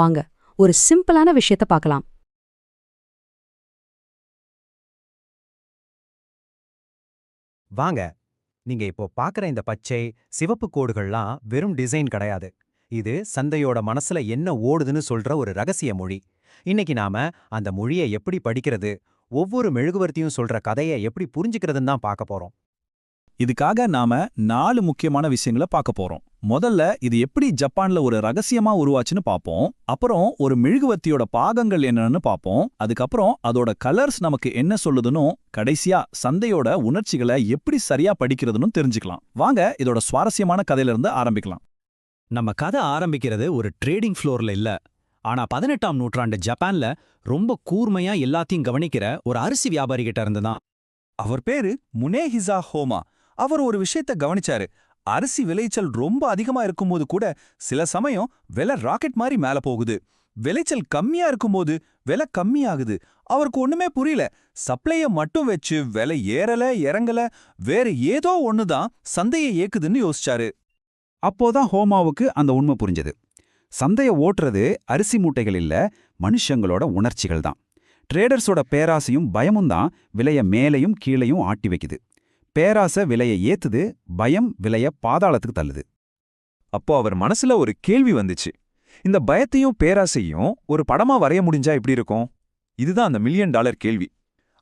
வாங்க ஒரு சிம்பிளான விஷயத்த பார்க்கலாம். வாங்க நீங்க இப்போ பாக்குற இந்த பச்சை சிவப்பு கோடுகள்லாம் வெறும் டிசைன் கிடையாது. இது சந்தையோட மனசுல என்ன ஓடுதுன்னு சொல்ற ஒரு ரகசிய மொழி. இன்னைக்கு நாம அந்த மொழியை எப்படி படிக்கிறது ஒவ்வொரு மெழுகுவர்த்தியும் சொல்ற கதையை எப்படி புரிஞ்சுக்கிறதுன்னு தான் பார்க்க போறோம். இதுக்காக நாம நாலு முக்கியமான விஷயங்களை பார்க்க போறோம். முதல்ல இது எப்படி ஜப்பான்ல ஒரு ரகசியமா உருவாச்சுன்னு பார்ப்போம். அப்புறம் ஒரு மெழுகுவர்த்தியோட பாகங்கள் என்னன்னு பார்ப்போம். அதுக்கப்புறம் அதோட கலர்ஸ் நமக்கு என்ன சொல்லுதுன்னு கடைசியா சந்தையோட உணர்ச்சிகளை எப்படி சரியா படிக்கிறதுன்னு தெரிஞ்சுக்கலாம். வாங்க இதோட சுவாரஸ்யமான கதையில இருந்து ஆரம்பிக்கலாம். நம்ம கதை ஆரம்பிக்கிறது ஒரு ட்ரேடிங் ஃப்ளோர்ல இல்ல. ஆனா பதினெட்டாம் நூற்றாண்டு ஜப்பான்ல ரொம்ப கூர்மையா எல்லாத்தையும் கவனிக்கிற ஒரு அரிசி வியாபாரி கிட்ட இருந்து தான் அவர் பேரு முனேஹிசா ஹோமா. அவர் ஒரு விஷயத்த கவனிச்சாரு. அரிசி விளைச்சல் ரொம்ப அதிகமா இருக்கும்போது கூட சில சமயம் விலை ராக்கெட் மாதிரி மேல போகுது. விளைச்சல் கம்மியா இருக்கும்போது விலை கம்மியாகுது அவருக்கு ஒண்ணுமே புரியல. சப்ளைய மட்டும் வச்சு விலை ஏறல இறங்கல வேற ஏதோ ஒண்ணுதான் சந்தையை ஏக்குதுன்னு யோசிச்சாரு. அப்போதான் ஹோமாவுக்கு அந்த உண்மை புரிஞ்சது. சந்தைய ஓட்டுறது அரிசி மூட்டைகள் இல்ல மனுஷங்களோட உணர்ச்சிகள் தான் ட்ரேடர்ஸோட பேராசையும் பயமும் தான் விலைய மேலையும் கீழையும் ஆட்டி வைக்குது. பேராசை விலையை ஏத்துது பயம் விலைய பாதாளத்துக்கு தள்ளுது. அப்போ அவர் மனசுல ஒரு கேள்வி வந்துச்சு. இந்த பயத்தையும் பேராசையும் ஒரு படமா வரைய முடிஞ்சா எப்படி இருக்கும்? இதுதான் அந்த மில்லியன் டாலர் கேள்வி.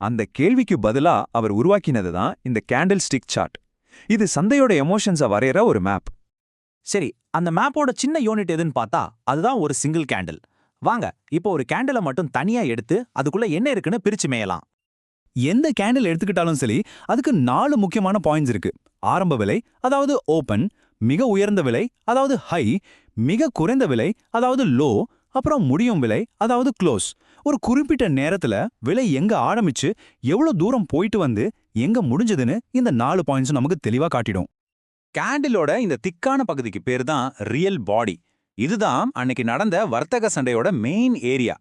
அந்த கேள்விக்கு பதிலா அவர் உருவாக்கினது தான் இந்த கேண்டில் ஸ்டிக் சார்ட் இது சந்தையோட எமோஷன்ஸை வரையற ஒரு மேப் சரி அந்த மேப்போட சின்ன யூனிட் எதுன்னு பார்த்தா அதுதான் ஒரு சிங்கிள் கேண்டில் வாங்க இப்போ ஒரு கேண்டிலை மட்டும் தனியா எடுத்து அதுக்குள்ள என்ன இருக்குன்னு பிரிச்சு மேயலாம். எந்த கேண்டில் எடுத்துக்கிட்டாலும் சரி அதுக்கு நாலு முக்கியமான பாயிண்ட்ஸ் இருக்கு. ஆரம்ப விலை அதாவது ஓபன் மிக உயர்ந்த விலை அதாவது ஹை மிக குறைந்த விலை அதாவது லோ அப்புறம் முடியும் விலை அதாவது க்ளோஸ் ஒரு குறிப்பிட்ட நேரத்துல விலை எங்க ஆரம்பிச்சு எவ்வளவு தூரம் போயிட்டு வந்து எங்க முடிஞ்சதுன்னு இந்த நாலு பாயிண்ட்ஸ் நமக்கு தெளிவா காட்டிடும். கேண்டிலோட இந்த திக்கான பகுதிக்கு பேர் தான் ரியல் பாடி இதுதான் அன்னைக்கு நடந்த வர்த்தக சண்டையோட மெயின் ஏரியா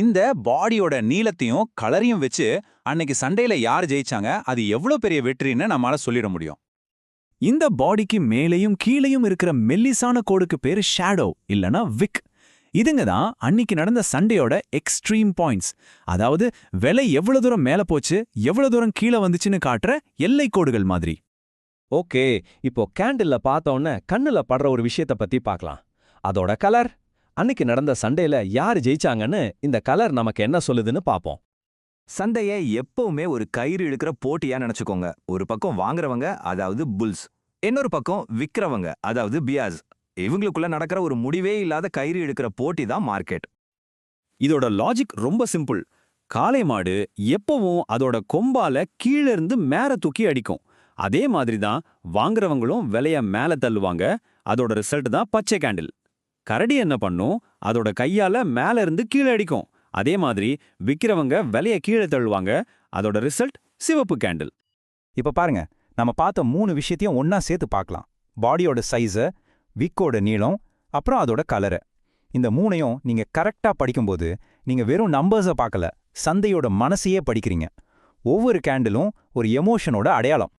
இந்த பாடியோட நீளத்தையும் கலரையும் வச்சு அன்னைக்கு சண்டையில யார் ஜெயிச்சாங்க அது எவ்வளோ பெரிய வெற்றின்னு நம்மளால சொல்லிட முடியும். இந்த பாடிக்கு மேலேயும் கீழேயும் இருக்கிற மெல்லிசான கோடுக்கு பேரு ஷேடோ இல்லனா விக் இதுங்க தான் அன்னிக்கு நடந்த சண்டையோட எக்ஸ்ட்ரீம் பாயிண்ட்ஸ் அதாவது விலை எவ்வளவு தூரம் மேல போச்சு எவ்வளவு தூரம் கீழே வந்துச்சுன்னு காட்டுற எல்லை கோடுகள் மாதிரி. ஓகே இப்போ கேண்டில்ல பார்த்தோன்னே கண்ணுல படுற ஒரு விஷயத்த பத்தி பார்க்கலாம். அதோட கலர் அன்னைக்கு நடந்த சண்டையில யார் ஜெயிச்சாங்கன்னு இந்த கலர் நமக்கு என்ன சொல்லுதுன்னு பார்ப்போம் சந்தையை எப்பவுமே ஒரு கயிறு இழுக்கிற போட்டியா நினைச்சுக்கோங்க. ஒரு பக்கம் வாங்குறவங்க அதாவது புல்ஸ். இன்னொரு பக்கம் விற்கிறவங்க அதாவது பியாஸ். இவங்களுக்குள்ள நடக்கிற ஒரு முடிவே இல்லாத கயிறு இழுக்கிற போட்டி தான் மார்க்கெட். இதோட லாஜிக் ரொம்ப சிம்பிள் காளை மாடு எப்பவும் அதோட கொம்பால கீழ இருந்து மேல தூக்கி அடிக்கும். அதே மாதிரி தான் வாங்குறவங்களும் விலைய மேல தள்ளுவாங்க. அதோட ரிசல்ட் தான் பச்சை கேண்டில் கரடி என்ன பண்ணும்? அதோட கையால மேல இருந்து கீழே அடிக்கும். அதே மாதிரி விக்கிறவங்க விலைய கீழே தள்ளுவாங்க. அதோட ரிசல்ட் சிவப்பு கேண்டில். இப்ப பாருங்க நம்ம பார்த்த மூணு விஷயத்தையும் ஒண்ணா சேர்த்து பார்க்கலாம். பாடியோட சைஸ விக்கோட நீளம் அப்புறம் அதோட கலரை இந்த மூணையும் நீங்க கரெக்டா படிக்கும்போது நீங்க வெறும் நம்பர்ஸை பார்க்கல சந்தையோட மனசையே படிக்கிறீங்க. ஒவ்வொரு கேண்டிலும் ஒரு எமோஷனோட அடையாளம்.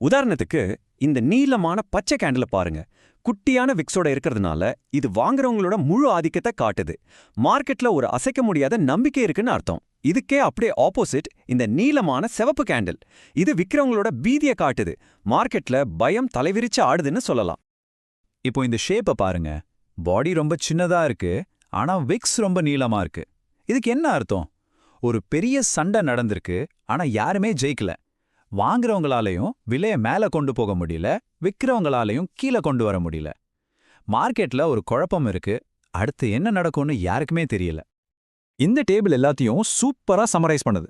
உதாரணத்துக்கு இந்த நீளமான பச்சை கேண்டில பாருங்க. குட்டியான விக்ஸோட இருக்கிறதுனால இது வாங்குறவங்களோட முழு ஆதிக்கத்தை காட்டுது. மார்க்கெட்ல ஒரு அசைக்க முடியாத நம்பிக்கை இருக்குன்னு அர்த்தம். இதுக்கே அப்படியே ஆப்போசிட் இந்த நீளமான செவப்பு கேண்டில். இது விக்கிறவங்களோட பீதியை காட்டுது. மார்க்கெட்ல பயம் தலைவிரிச்சு ஆடுதுன்னு சொல்லலாம். இப்போ இந்த ஷேப்பை பாருங்க. பாடி ரொம்ப சின்னதா இருக்கு. ஆனா விக்ஸ் ரொம்ப நீளமா இருக்கு. இதுக்கு என்ன அர்த்தம்? ஒரு பெரிய சண்டை நடந்திருக்கு. ஆனா யாருமே ஜெயிக்கல. வாங்குறவங்களாலையும் விலைய மேல கொண்டு போக முடியல விற்கிறவங்களாலையும் கீழே கொண்டு வர முடியல. மார்க்கெட்ல ஒரு குழப்பம் இருக்கு. அடுத்து என்ன நடக்கும்னு யாருக்குமே தெரியல. இந்த டேபிள் எல்லாத்தையும் சூப்பரா சமரைஸ் பண்ணுது.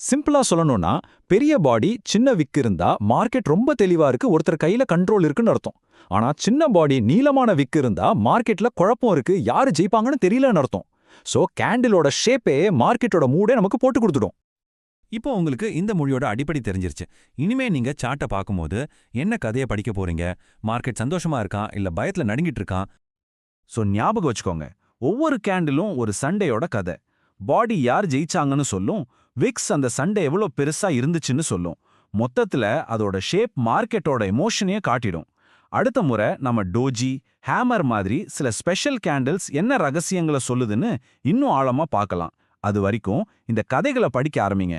சிம்பிளா சொல்லணும்னா பெரிய பாடி சின்ன விக்கு இருந்தா மார்க்கெட் ரொம்ப தெளிவா இருக்கு ஒருத்தர் கையில கண்ட்ரோல் இருக்குன்னு அர்த்தம். ஆனா சின்ன பாடி நீளமான விக்கு இருந்தா மார்க்கெட்ல குழப்பம் இருக்கு யாரு ஜெயிப்பாங்கன்னு தெரியலன்னு அர்த்தம். சோ கேண்டிலோட ஷேப்பே மார்க்கெட்டோட மூடே நமக்கு போட்டு கொடுத்துடும். இப்போ உங்களுக்கு இந்த மொழியோட அடிப்படை தெரிஞ்சிருச்சு. இனிமே நீங்க சாட்டை பார்க்கும்போது என்ன கதையை படிக்க போறீங்க? மார்க்கெட் சந்தோஷமா இருக்கான் இல்ல பயத்துல நடுங்கிட்டு இருக்கான் சோ ஞாபகம் வச்சுக்கோங்க. ஒவ்வொரு கேண்டிலும் ஒரு சண்டையோட கதை. பாடி யார் ஜெயிச்சாங்கன்னு சொல்லும். விக்ஸ் அந்த சண்டை எவ்வளோ பெருசா இருந்துச்சுன்னு சொல்லும். மொத்தத்துல அதோட ஷேப் மார்க்கெட்டோட எமோஷனையே காட்டிடும். அடுத்த முறை நம்ம டோஜி ஹேமர் மாதிரி சில ஸ்பெஷல் கேண்டில்ஸ் என்ன ரகசியங்களை சொல்லுதுன்னு இன்னும் ஆழமா பார்க்கலாம். அது வரைக்கும் இந்த கதைகளை படிக்க ஆரம்பிங்க.